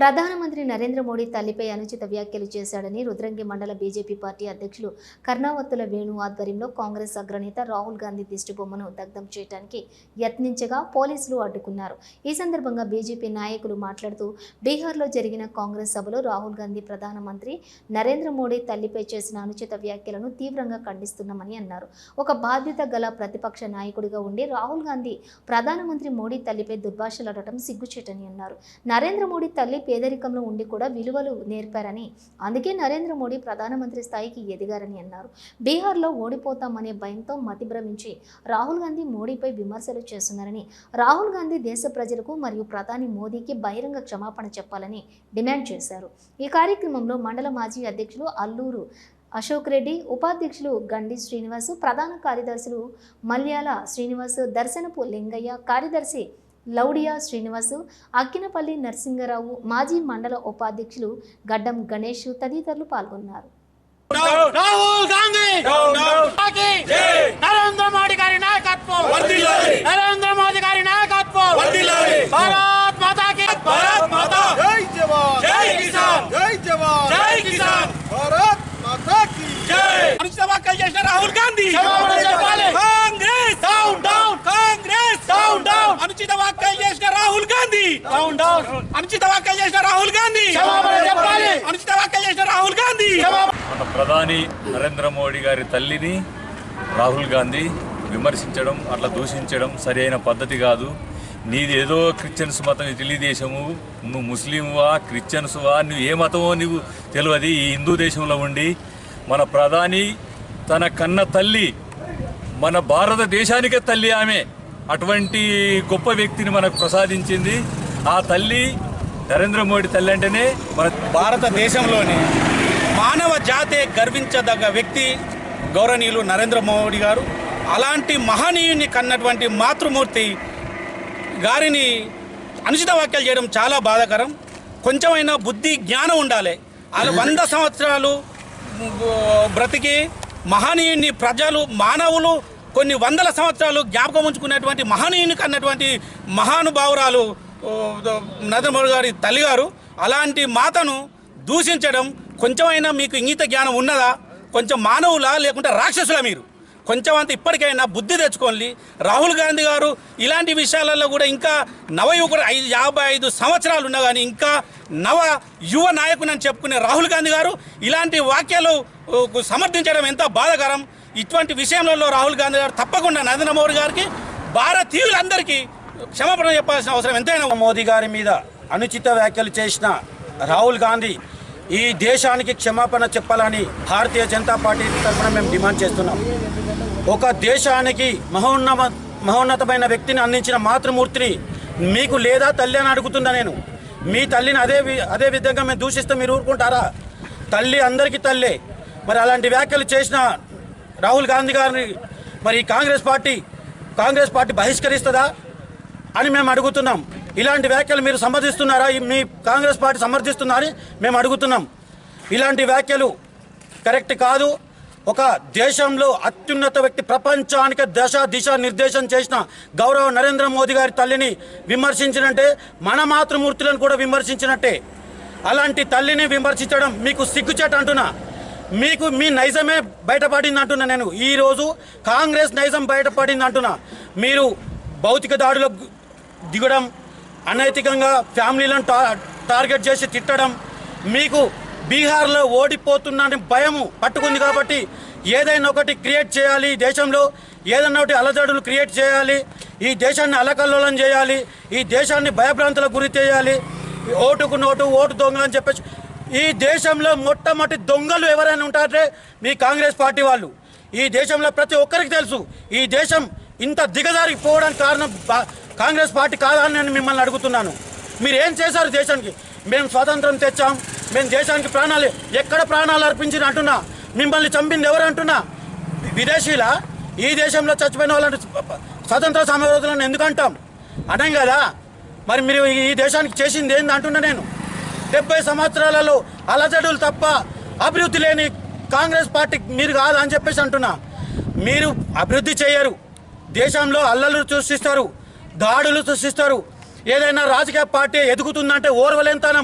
ప్రధానమంత్రి నరేంద్ర మోడీ తల్లిపై అనుచిత వ్యాఖ్యలు చేశాడని రుద్రంగి మండల బీజేపీ పార్టీ అధ్యక్షులు కర్ణావత్తుల వేణు ఆధ్వర్యంలో కాంగ్రెస్ అగ్రనేత రాహుల్ గాంధీ దిష్టిబొమ్మను దగ్ధం చేయడానికి యత్నించగా పోలీసులు అడ్డుకున్నారు. ఈ సందర్భంగా బీజేపీ నాయకులు మాట్లాడుతూ బీహార్లో జరిగిన కాంగ్రెస్ సభలో రాహుల్ గాంధీ ప్రధానమంత్రి నరేంద్ర మోడీ తల్లిపై చేసిన అనుచిత వ్యాఖ్యలను తీవ్రంగా ఖండిస్తున్నామని అన్నారు. ఒక బాధ్యత గల ప్రతిపక్ష నాయకుడిగా ఉండి రాహుల్ గాంధీ ప్రధానమంత్రి మోడీ తల్లిపై దుర్భాషలాడటం సిగ్గుచేటని అన్నారు. నరేంద్ర మోడీ తల్లి పేదరికంలో ఉండి కూడా విలువలు నేర్పారని. అందుకే నరేంద్ర మోడీ ప్రధానమంత్రి స్థాయికి ఎదిగారని అన్నారు. బీహార్లో ఓడిపోతామనే భయంతో మతిభ్రమించి రాహుల్ గాంధీ మోడీపై విమర్శలు చేస్తున్నారని రాహుల్ గాంధీ దేశ ప్రజలకు మరియు ప్రధాని మోదీకి బహిరంగ క్షమాపణ చెప్పాలని డిమాండ్ చేశారు. ఈ కార్యక్రమంలో మండల మాజీ అధ్యక్షులు అల్లూరు అశోక్ రెడ్డి ఉపాధ్యక్షులు గండి శ్రీనివాస్ ప్రధాన కార్యదర్శులు మల్యాల శ్రీనివాస్ దర్శనపు లింగయ్య కార్యదర్శి లౌడియా శ్రీనివాసు అక్కినపల్లి నరసింగరావు మాజీ మండల ఉపాధ్యక్షులు గడ్డం గణేష్ తదితరులు పాల్గొన్నారు. రాహుల్ గాంధీ! పార్టీ! నరేంద్ర మోడీ గారి నాయకత్వం! నరేంద్ర మోదీ గారి నాయకత్వం! భారత్ మాతా కి భారత్ మాతా! జై జవాన్! జై కిసాన్! జై జవాన్! జై కిసాన్! భారత్ మాతా కీ జై! అనుచిత వ్యాఖ్యలు చేసిన రాహుల్ గాంధీ క్షమాపణ చెప్పాలి Congress down down Congress down down అనుచిత వ్యాఖ్యలు చేసిన రాహుల్ గాంధీ డౌన్ డౌన్ అనుచిత వ్యాఖ్యలు చేసిన రాహుల్ గాంధీ అనుచిత వ్యాఖ్యలు చేసిన రాహుల్ గాంధీ మన ప్రధాని నరేంద్ర మోడీ గారి తల్లిని రాహుల్ గాంధీ విమర్శించడం అట్లా దూషించడం సరైన పద్ధతి కాదు. నీది ఏదో క్రిస్టియన్స్ మతం ఈ తెలుగుదేశము. నువ్వు ముస్లింవా క్రిస్టియన్స్వా నువ్వు ఏ మతమో నువ్వు తెలియదు. ఈ హిందూ దేశంలో ఉండి మన ప్రధాని తన కన్న తల్లి మన భారతదేశానికే తల్లి ఆమె. అటువంటి గొప్ప వ్యక్తిని మనకు ప్రసాదించింది. ఆ తల్లి నరేంద్ర మోడీ తల్లి అంటేనే మన భారతదేశంలోని మానవ జాతే గర్వించదగ్గ వ్యక్తి గౌరవనీయులు నరేంద్ర మోడీ గారు. అలాంటి మహనీయుని కన్నటువంటి మాతృమూర్తి గారిని అనుచిత వ్యాఖ్యలు చేయడం చాలా బాధాకరం. కొంచెమైనా బుద్ధి జ్ఞానం ఉండాలి. వాళ్ళు వంద సంవత్సరాలు బ్రతికి మహనీయుని ప్రజలు మానవులు కొన్ని వందల సంవత్సరాలు జ్ఞాపకం ఉంచుకునేటువంటి మహనీయుని కన్నటువంటి మహానుభావురాలు నరేంద్ర మోడీ గారి తల్లిగారు అలాంటి మాతను దూషించడం కొంచెమైనా మీకు ఇంగిత జ్ఞానం ఉన్నదా? కొంచెం మానవులా లేకుంటే రాక్షసులా మీరు? కొంచెం అంత ఇప్పటికైనా బుద్ధి తెచ్చుకోండి. రాహుల్ గాంధీ గారు ఇలాంటి విషయాలలో కూడా ఇంకా నవ యువకుడు ఐదు యాభై ఐదు సంవత్సరాలు ఉన్నా కానీ ఇంకా నవ యువ నాయకుని అని చెప్పుకునే రాహుల్ గాంధీ గారు ఇలాంటి వాక్యాలు సమర్థించడం ఎంత బాధాకరం? ఇటువంటి విషయంలో రాహుల్ గాంధీ గారు తప్పకుండా నరేంద్ర మోడీ గారికి భారతీయులందరికీ క్షమాపణ చెప్పాల్సిన అవసరం ఎంతైనా మోదీ గారి మీద అనుచిత వ్యాఖ్యలు చేసిన రాహుల్ గాంధీ ఈ దేశానికి క్షమాపణ చెప్పాలని భారతీయ జనతా పార్టీ తరఫున మేము డిమాండ్ చేస్తున్నాం. ఒక దేశానికి మహోన్నమ మహోన్నతమైన వ్యక్తిని అందించిన మాతృమూర్తిని మీకు లేదా తల్లి అని అడుగుతున్నా నేను? మీ తల్లిని అదే వి- అదే విధంగా మేము దూషిస్తే మీరు ఊరుకుంటారా? తల్లి అందరికీ తల్లే. మరి అలాంటి వ్యాఖ్యలు చేసిన రాహుల్ గాంధీ గారిని మరి కాంగ్రెస్ పార్టీ కాంగ్రెస్ పార్టీ బహిష్కరిస్తుందా? అని మేము అడుగుతున్నాం. ఇలాంటి వ్యాఖ్యలు మీరు సమర్థిస్తున్నారా మీ కాంగ్రెస్ పార్టీ సమర్థిస్తున్నారని మేము అడుగుతున్నాం. ఇలాంటి వ్యాఖ్యలు కరెక్ట్ కాదు. ఒక దేశంలో అత్యున్నత వ్యక్తి ప్రపంచానికి దశ దిశ నిర్దేశం చేసిన గౌరవ నరేంద్ర మోదీ గారి తల్లిని విమర్శించినట్టే మన మాతృమూర్తులను కూడా విమర్శించినట్టే. అలాంటి తల్లిని విమర్శించడం మీకు సిగ్గుచేట అంటున్నా. మీకు మీ నైజమే బయటపడింది అంటున్నా నేను. ఈరోజు కాంగ్రెస్ నైజం బయటపడింది అంటున్నా. మీరు భౌతిక దాడులకు దిగడం అనైతికంగా ఫ్యామిలీలను టా టార్గెట్ చేసి తిట్టడం మీకు బీహార్లో ఓడిపోతున్నాని భయము పట్టుకుంది కాబట్టి ఏదైనా ఒకటి క్రియేట్ చేయాలి. ఈ దేశంలో ఏదైనా ఒకటి అలజడులు క్రియేట్ చేయాలి. ఈ దేశాన్ని అలకల్లోలం చేయాలి. ఈ దేశాన్ని భయభ్రాంతులకు గురి చేయాలి. ఓటుకు నోటు ఓటు దొంగ అని చెప్పేసి. ఈ దేశంలో మొట్టమొదటి దొంగలు ఎవరైనా ఉంటారే మీ కాంగ్రెస్ పార్టీ వాళ్ళు. ఈ దేశంలో ప్రతి ఒక్కరికి తెలుసు ఈ దేశం ఇంత దిగజారికి పోవడానికి కారణం కాంగ్రెస్ పార్టీ కాదా అని నేను మిమ్మల్ని అడుగుతున్నాను. మీరు ఏం చేశారు దేశానికి? మేము స్వాతంత్రం తెచ్చాం. మేము దేశానికి ప్రాణాలు ఎక్కడ ప్రాణాలు అర్పించిన అంటున్నా? మిమ్మల్ని చంపింది ఎవరు అంటున్నా? విదేశీల? ఈ దేశంలో చచ్చిపోయిన వాళ్ళని స్వతంత్ర సమరోధులను ఎందుకు అంటాం అనం కదా? మరి మీరు ఈ దేశానికి చేసింది ఏంది అంటున్నా నేను? డెబ్బై సంవత్సరాలలో అలజడులు తప్ప అభివృద్ధి లేని కాంగ్రెస్ పార్టీ మీరు కాదు అని చెప్పేసి అంటున్నా. మీరు అభివృద్ధి చేయరు. దేశంలో అల్లలు సృష్టిస్తారు. దాడులు సృష్టిస్తారు. ఏదైనా రాజకీయ పార్టీ ఎదుగుతుందంటే ఓర్వలేంతనం